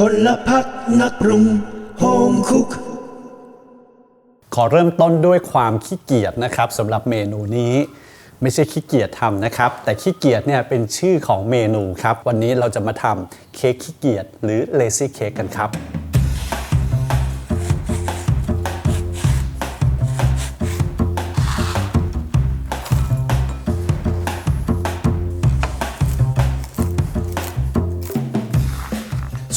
พลพักนักปรุงโฮมคุก ขอเริ่มต้นด้วยความขี้เกียจนะครับสำหรับเมนูนี้ ไม่ใช่ขี้เกียจทำนะครับ แต่ขี้เกียจเนี่ยเป็นชื่อของเมนูครับ วันนี้เราจะมาทำเค้กขี้เกียจหรือ lazy cake กันครับ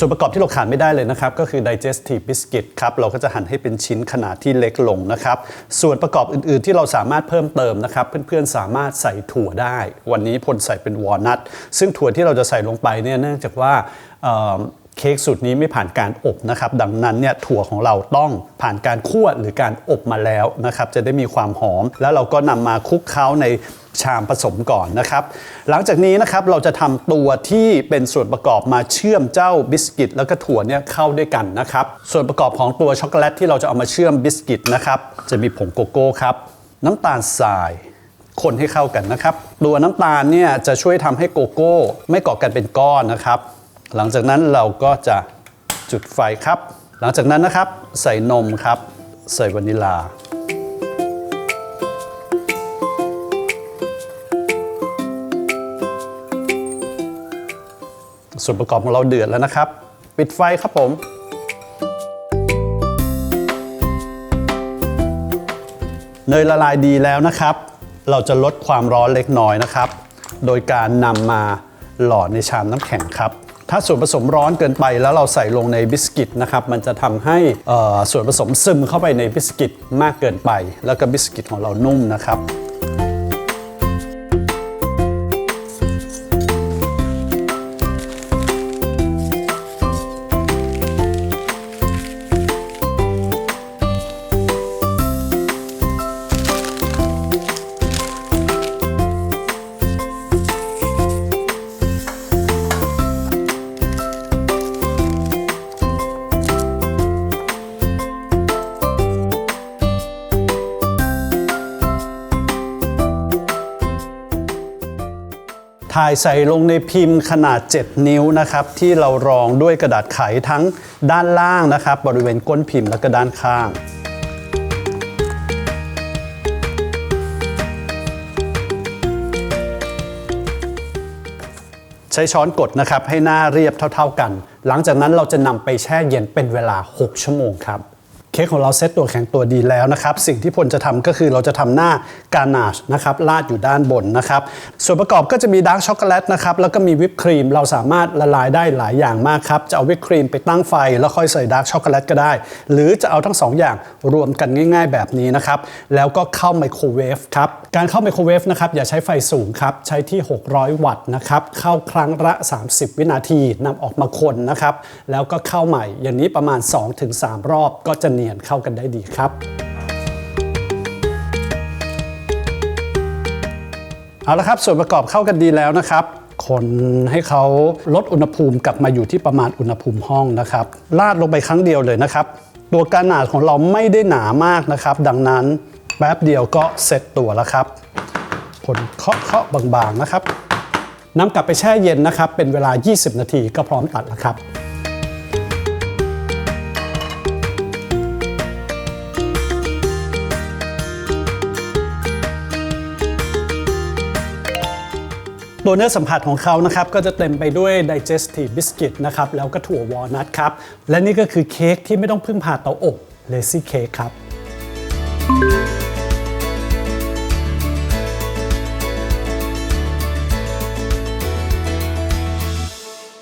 ส่วนประกอบที่เราขาดไม่ได้เลยนะครับ ก็คือ digestive biscuit ครับ เราก็จะหั่นให้เป็นชิ้นขนาดที่เล็กลงนะครับ ส่วนประกอบอื่นๆที่เราสามารถเพิ่มเติมนะครับ เพื่อนๆสามารถใส่ถั่วได้ วันนี้พลใส่เป็นวอลนัทซึ่งถั่วที่เราจะใส่ลงไปเนี่ยเนื่องจากว่า เค้กสูตรนี้ไม่ผ่านการอบนะครับ ดังนั้นเนี่ยถั่วของเราต้องผ่านการคั่วหรือการอบมาแล้วนะครับ จะได้มีความหอม แล้วเราก็นำมาคลุกเคล้าในชามผสมก่อนนะครับ หลังจากนี้นะครับเราจะทำตัวที่เป็นส่วนประกอบมาเชื่อมเจ้าบิสกิต แล้วก็ถั่วเนี่ยเข้าด้วยกันนะครับ ส่วนประกอบของตัวช็อกโกแลตที่เราจะเอามาเชื่อมบิสกิตนะครับจะมีผงโกโก้ครับน้ำตาลทรายคนให้เข้ากันนะครับ ตัวน้ำตาลเนี่ยจะช่วยทำให้โกโก้ ไม่เกาะกันเป็นก้อนนะครับ หลังจากนั้นเราก็จะจุดไฟครับ หลังจากนั้นนะครับ ใส่นมครับ ใส่วานิลา ส่วนประกอบของเราเดือดแล้วนะครับ ปิดไฟครับผม เนยละลายดีแล้วนะครับ เราจะลดความร้อนเล็กน้อยนะครับ โดยการนำมาหล่อในชามน้ำแข็งครับ ถ้าส่วนผสมร้อนเกินไปแล้วเราใส่ลงในบิสกิตนะครับมันจะทำให้ส่วนผสมซึมเข้าไปในบิสกิตมากเกินไป แล้วก็บิสกิตของเรานุ่มนะครับ ถ่ายใส่ลงในพิมพ์ขนาด 7 นิ้วนะครับ ที่เรารองด้วยกระดาษไขทั้งด้านล่างนะครับ บริเวณก้นพิมพ์และก็ด้านข้างใช้ช้อนกดนะครับให้หน้าเรียบเท่า ๆกัน หลังจากนั้นเราจะนำไปแช่เย็นเป็นเวลา 6 ชั่วโมงครับ ค้กของเราเซตตัวแข็งตัวดีแล้วนะครับ สิ่งที่พลจะทำก็คือเราจะทำหน้ากานาชนะครับลาดอยู่ด้านบนนะครับ ส่วนประกอบก็จะมีดาร์กช็อกโกแลตนะครับ แล้วก็มีวิปครีม เราสามารถละลายได้หลายอย่างมากครับ จะเอาวิปครีมไปตั้งไฟ แล้วค่อยใส่ดาร์กช็อกโกแลตก็ได้ หรือจะเอาทั้งสองอย่างรวมกันง่าย ๆ แบบนี้นะครับ แล้วก็เข้าไมโครเวฟครับ การเข้าไมโครเวฟนะครับอย่าใช้ไฟสูงครับ ใช้ที่ 600 วัตต์นะครับ เข้าครั้งละ 30 วินาทีนำออกมาคนนะครับ แล้วก็เข้าใหม่ อย่างนี้ประมาณ 2-3 รอบก็จะเนียนเข้ากันได้ดีครับ เอาละครับส่วนประกอบเข้ากันดีแล้วนะครับ คนให้เขาลดอุณหภูมิกลับมาอยู่ที่ประมาณอุณหภูมิห้องนะครับลาดลงไปครั้งเดียวเลยนะครับ ตัวการหนาของเราไม่ได้หนามากนะครับ ดังนั้นแป๊บเดียวก็เสร็จตัวแล้วครับคนเคาะเคาะบางๆนะครับนำกลับไปแช่เย็นนะครับ เป็นเวลา 20 นาทีก็พร้อมตัดแล้วครับ ตัวเนื้อสัมผัสของเขานะครับก็จะเต็มไปด้วย digestive biscuit นะครับแล้วก็ถั่ววอลนัทครับและนี่ก็คือเค้กที่ไม่ต้องพึ่งพาเตาอบ lazy cake ครับ